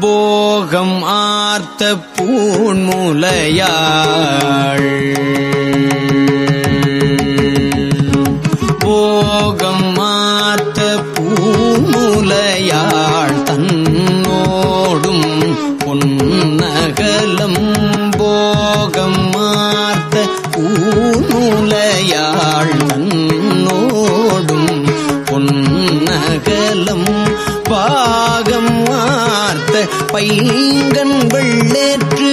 போகம் ஆர்த்த பூண்முலையாள் பைங்கண் வெள்ளேற்று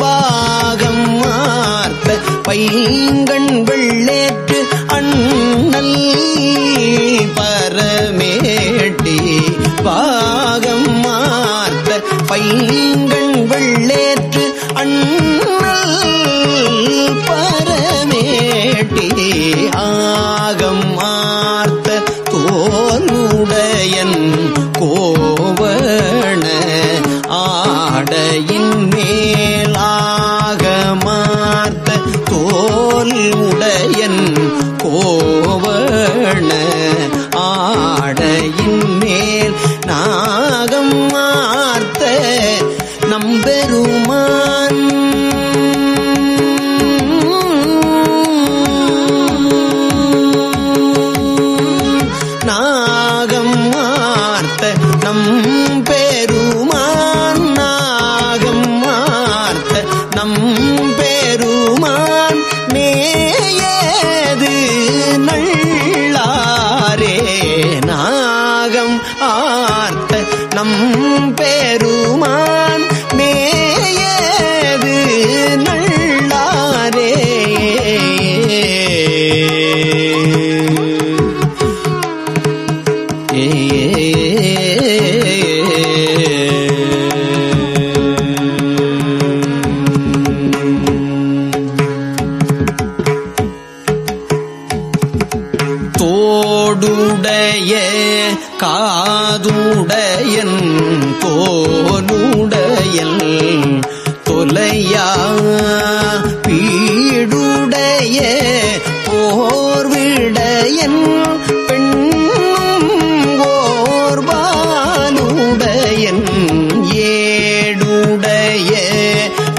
பாகம் மார்த்த பைங்கண் வெள்ளேற்று அண்ணல்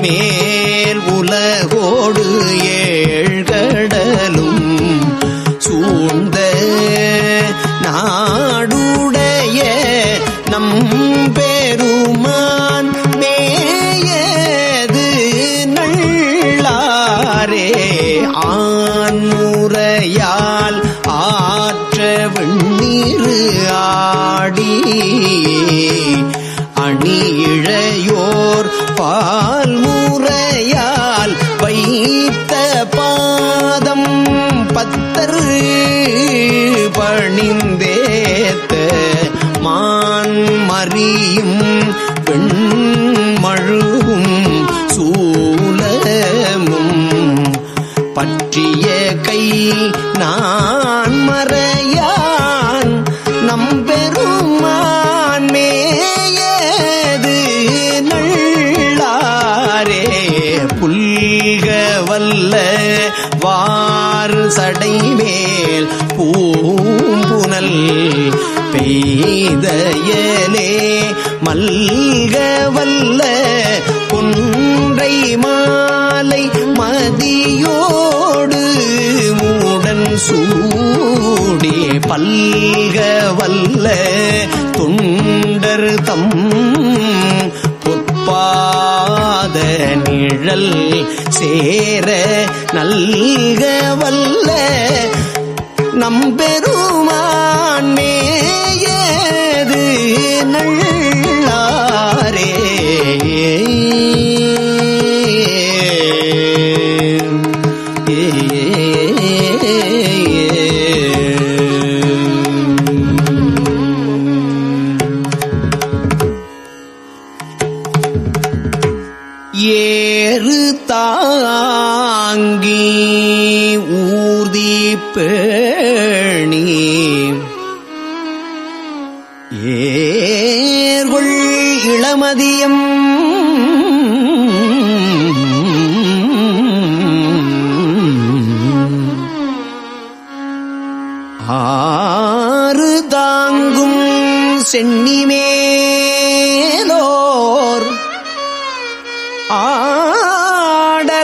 மேல் உலகோடு பணிந்தேத்த மான் மறியும் பெண்மழுவும் சூலமும் பற்றிய கை நான் பெய்தயலே மல்க வல்ல குன்றை மாலை மதியோடு மூடன் சூடி பல்க வல்ல தொண்டர் தம் பொற்பாத நிழல் சேர நல்ல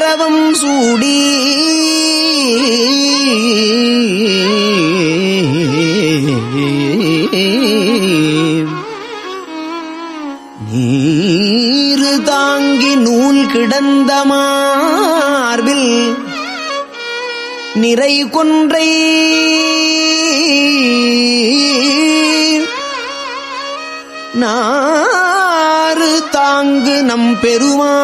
ஆடரவம் சூடி. நீரு தாங்கி நூல் கிடந்த மார்பில் நிறை கொன்றை. நாறு தாங்கு நம் பெருமா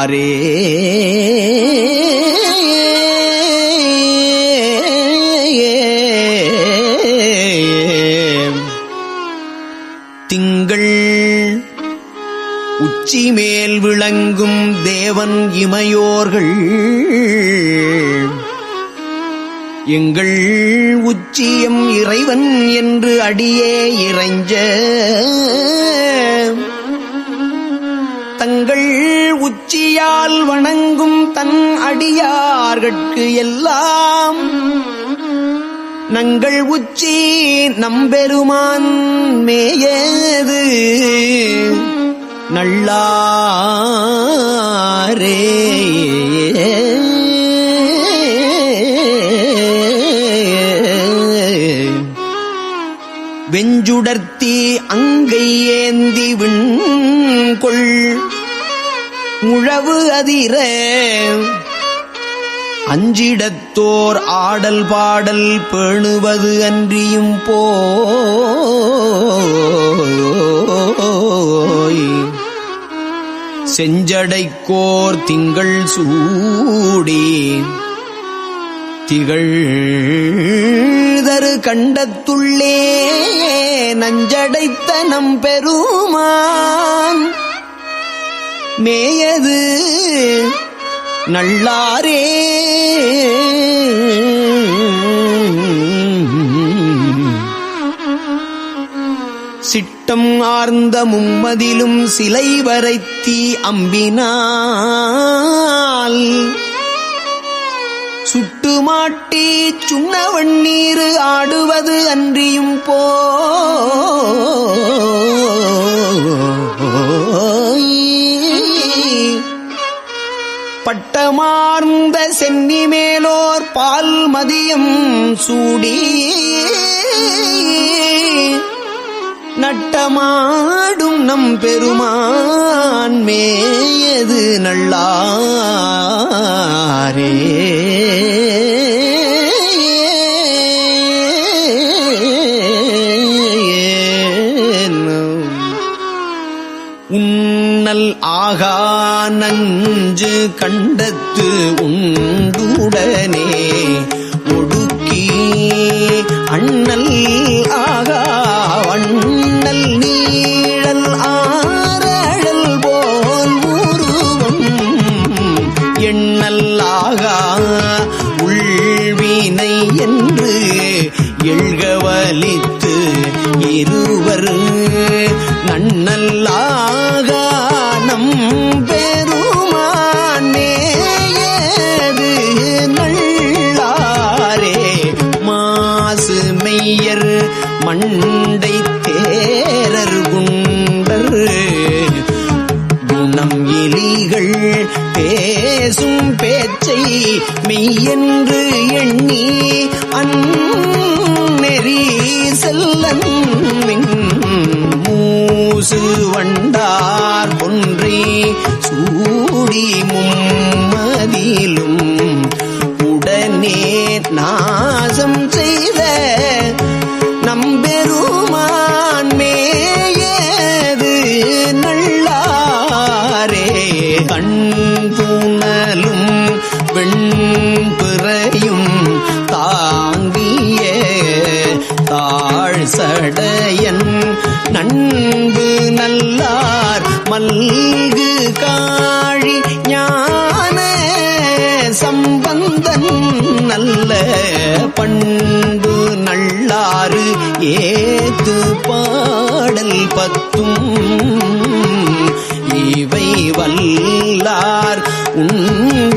நல்லாரே திங்கள் உச்சி மேல் விளங்கும் தேவன் இமையோர்கள். எங்கள் உச்சியம் இறைவன் என்று அடியே இறைஞ்ச. உச்சியால் வணங்கும் தன் அடியார்கட்கு எல்லாம். நங்கள் உச்சி நம்பெருமான் மேயது. நல்லாரே. வெஞ்சுடர்த்தி அங்கை ஏந்தி விண்கொள். உழவு அதிர. அஞ்சிடத்தோர் ஆடல் பாடல் பேணுவது அன்றியும் போய். செஞ்சடைக்கோர் திங்கள் சூடி திகழ்தரு கண்டத்துள்ளே. நஞ்சடைத்த நம் பெருமான். மேயது. நல்லாரே. சிட்டம் ஆர்ந்த மும்மதிலும் சிலை வரைத்தி அம்பினால். சுட்டு மாட்டி சுண்ண வண்ணீர் ஆடுவது அன்றியும் போ. சென்னி மேலோர் பால் மதியம் சூடி. நட்டமாடும் நம் பெருமான் மேயது நல்லாரே. உன்னல் ஆகா நஞ்சு கண்டத்து உண்டுடனே ஒடுக்கி அண்ணல் குணம் பேசும் பேச்சை மெய்யென்று எண்ணி அந்நெறி செல்லன் மூசு வண்டார் ஒன்றை சூடி மும்மதிலும் உடனே நாசம் தாழ் சடையன். நண்பு நல்லார் மல்கு காழி ஞான சம்பந்தன். நல்ல பண்பு நல்லாறு ஏத்து பாடல் பத்தும். இவை வல்லார் உன்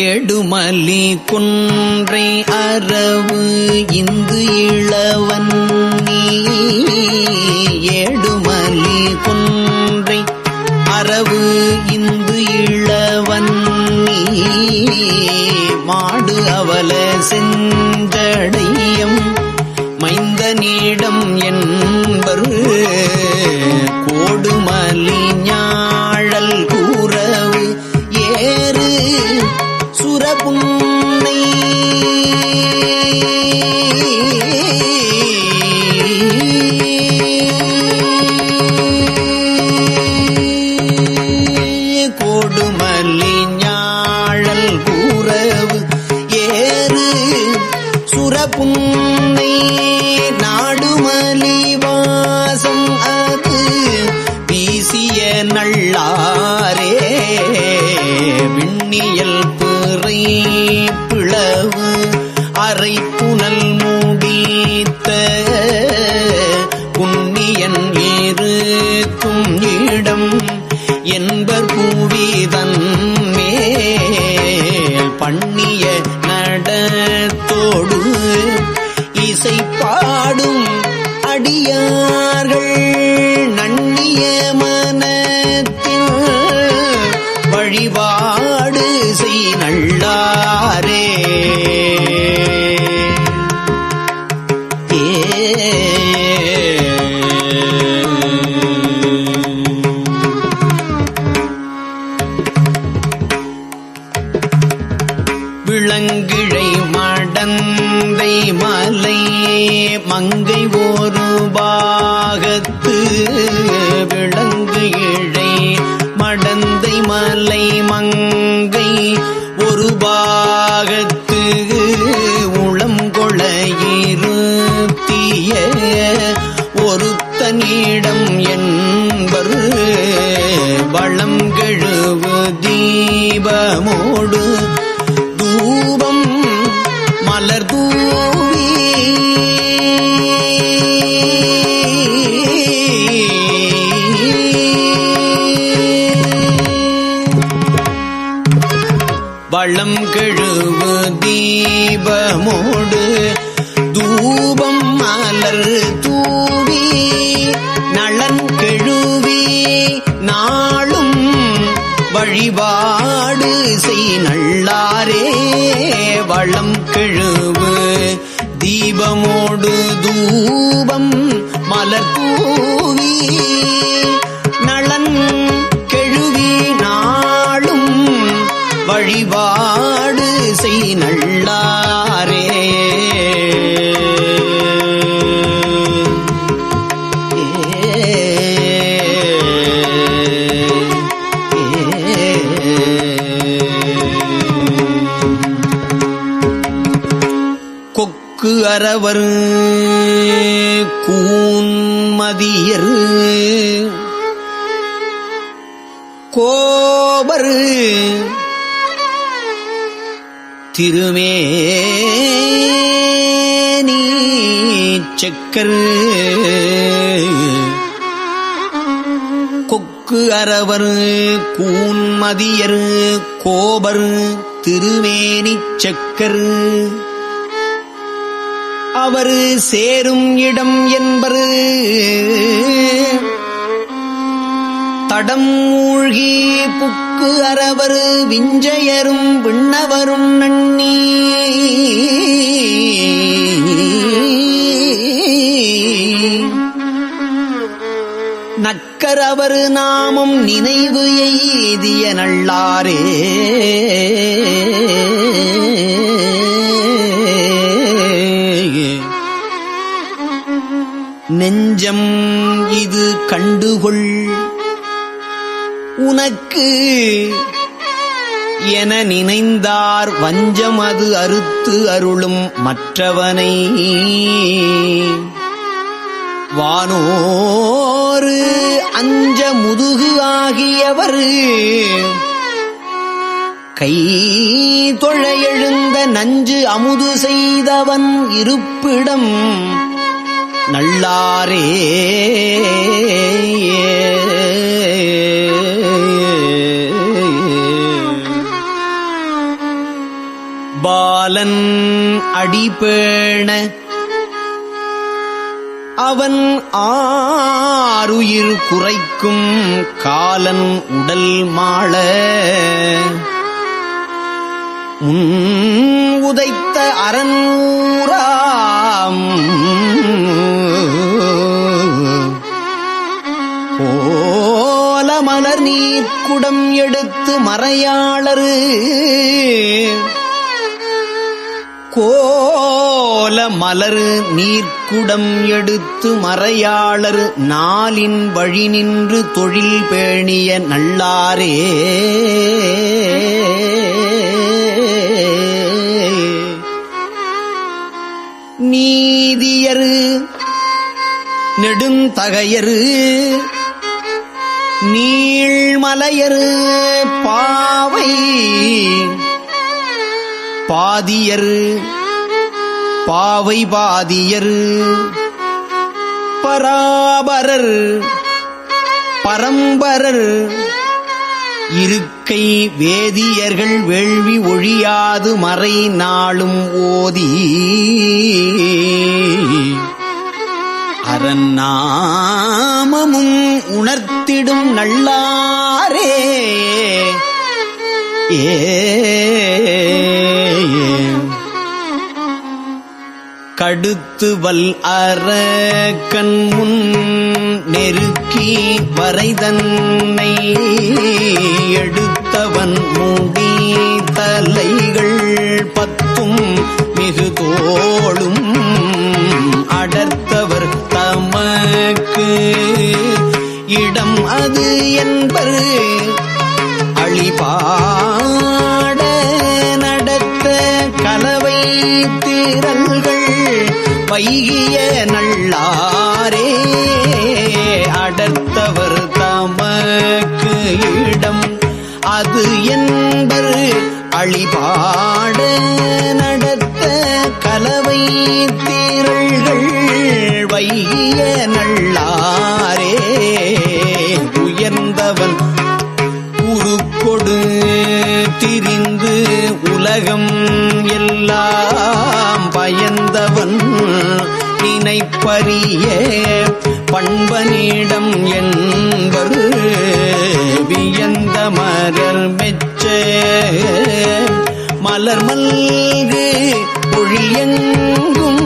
ஏடுமலி குன்றை அரவு இந்து இளவன் ஏடுமலி குன்றை அரவு இந்து இளவன் மாடு அவல செஞ்சடையம் மைந்த நீடம் என் பிளவு அரை புனல் முடித்த புண்ணியன் தும் இடம் என்பர் மலர் தூவி வள்ளம் கெழுவு தீபமோடு தூபம் மலர் தூவி நலன் கெழுவி நாளும் வழிபாடு செய் நல்லாரே. வளம் கிழவு தீபமோடு தூபம் மலர் தூவி நலன் கெழுவி நாளும் வழிவா கரவர் கூன்மதியர். கோபர் திருமேனி செக்கர் கொக்கு அரவர் கூன்மதியர். கோபர் திருமேனி செக்கர் யாவரு சேரும் இடம் என்பரு. தடம் மூழ்கி புக்கு அறவரு விஞ்சையரும் விண்ணவரும் நன்னி. நக்கரவர் நாமம் நினைவு எய்திய நல்லாரே. நெஞ்சம் இது கண்டுகொள். உனக்கு என நினைந்தார் வஞ்சம் அது அறுத்து அருளும் மற்றவனை. வானோரு அஞ்ச முதுகு ஆகியவர் கை தொழ எழுந்த நஞ்சு அமுது செய்தவன் இருப்பிடம். நல்லாரே. பாலன் அடிபேண. அவன் ஆறுயிர் குறைக்கும் காலன் உடல் மாள. முன் உதைத்த அரண்மூராம் போல மலர் நீர்க்குடம் எடுத்து மறையாளரு. கோல மலர் நீர்க்குடம் எடுத்து மறையாளர். நாளின் வழி நின்று தொழில் பேணிய நல்லாரே. நீதியரு நெடுந்தகையரு நீழ்மலையரு பாவை பாதியரு பாவை பாதியரு பராபரர் பரம்பரர் இருக்கை வேதியர்கள் வேள்வி ஒழியாது மறை நாளும் ஓதி. அரநாமமும் உணர்த்திடும் நல்லாரே. ஏ கடுத்து வல் அற கண்முன் நெருக்கி வரைதன்னை எடுத்தவன் மூடி தலைகள் பத்தும் மிகு தோளும் அடர்த்தவர் தமக்கு இடம் அது என்பர் நல்கிய நல்லாரே அடர்த்தவர் தமக்கு இடம். அது என்பர் அழிபாட நடத்த கலவை திரள்கள் வைகிய நல்லாரே உயர்ந்தவன் உருக்கொடு திரிந்து உலகம் பரிய பண்பனிடம் என்பது வியந்த மலர் மெச்ச. மலர் மல்கு பொழியெங்கும்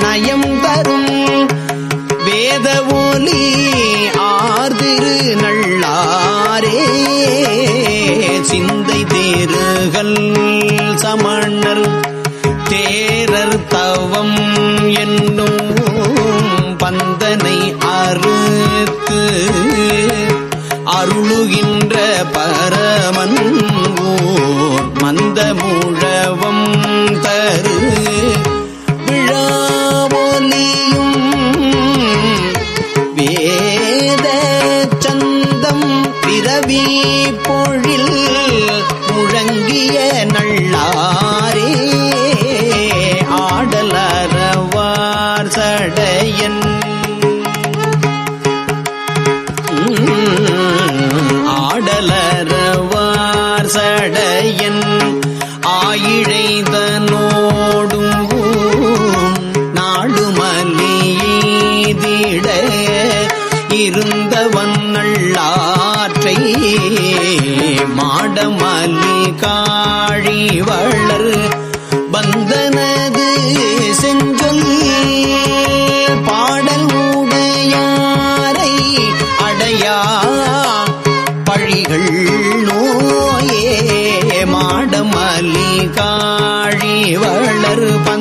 நயம் தரும் வேத ஒலி ஆர்திரு நள்ளாரே சிந்தை தேருகள் சமணர் தேரர் அருளுகின்ற பரமன் ஓர் மந்த முழவம் தரு. mm कृपा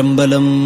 चम्बलम्